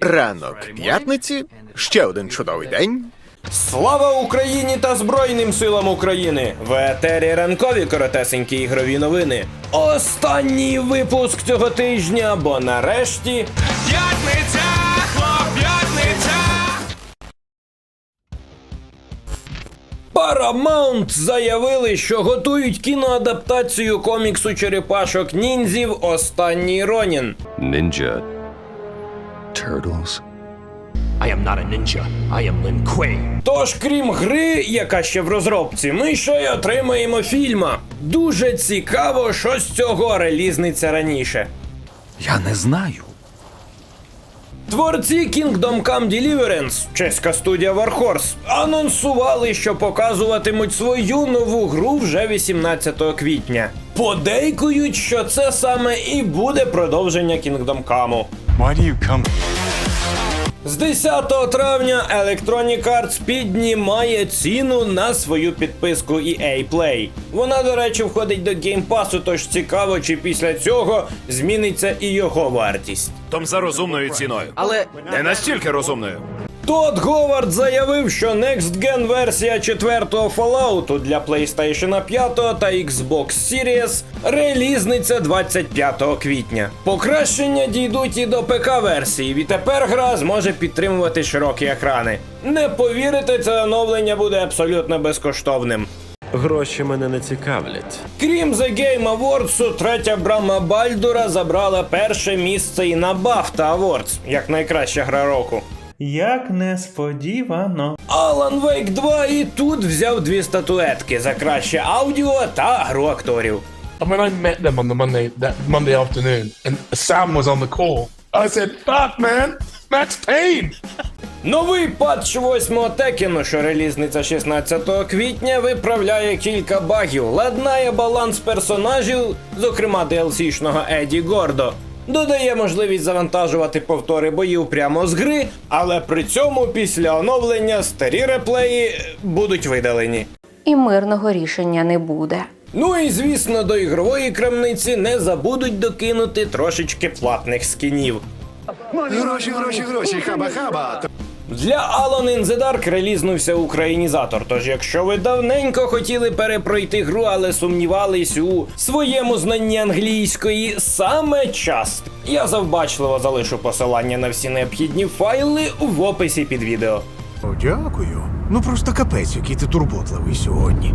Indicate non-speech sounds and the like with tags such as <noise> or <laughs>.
Ранок п'ятниці, ще один чудовий день. Слава Україні та Збройним силам України! В етері ранкові коротесенькі ігрові новини. Останній випуск цього тижня, бо нарешті П'ятниця, хлоп'ятниця! Paramount заявили, що готують кіноадаптацію коміксу черепашок ніндзів Останній Ронін. Ninja Turtles. I am not a ninja. I am Lin Kuei. Тож, крім гри, яка ще в розробці, ми ще й отримаємо фільма. Дуже цікаво, що з цього релізниця раніше. Я не знаю. Творці Kingdom Come Deliverance, чеська студія Warhorse, анонсували, що показуватимуть свою нову гру вже 18 квітня. Подейкують, що це саме і буде продовження Kingdom Come. Why do you come? З 10 травня Electronic Arts піднімає ціну на свою підписку EA Play. Вона, до речі, входить до Game Pass, тож цікаво, чи після цього зміниться і його вартість. Том за розумною ціною. Але не настільки розумною. Тодд Говард заявив, що Next Gen версія 4-го Fallout для PlayStation 5 та Xbox Series релізниться 25 квітня. Покращення дійдуть і до ПК версії. Відтепер гра зможе підтримувати широкі екрани. Не повірите, це оновлення буде абсолютно безкоштовним. Гроші мене не цікавлять. Крім The Game Awards, третя брама Бальдура забрала перше місце і на BAFTA Awards, як найкраща гра року. Як несподівано. Alan Wake 2 і тут взяв дві статуетки за краще аудіо та гру акторів. And when I met them on the Monday that Monday afternoon, and Sam was on the call, I said, "Fuck, man, Max Payne." <laughs> Новий патч 8 Текіну, що релізниться 16 квітня, виправляє кілька багів, ладнає баланс персонажів, зокрема DLC-шного Еді Гордо. Додає можливість завантажувати повтори боїв прямо з гри, але при цьому після оновлення старі реплеї будуть видалені. і мирного рішення не буде. Ну і звісно, до ігрової крамниці не забудуть докинути трошечки платних скінів. Гроші, гроші, гроші, хаба-хаба. Для Alone in the Dark релізнувся українізатор. Тож, якщо ви давненько хотіли перепройти гру, але сумнівались у своєму знанні англійської, саме час. Я завбачливо залишу посилання на всі необхідні файли в описі під відео. О, дякую. Ну просто капець, який ти турботливий сьогодні.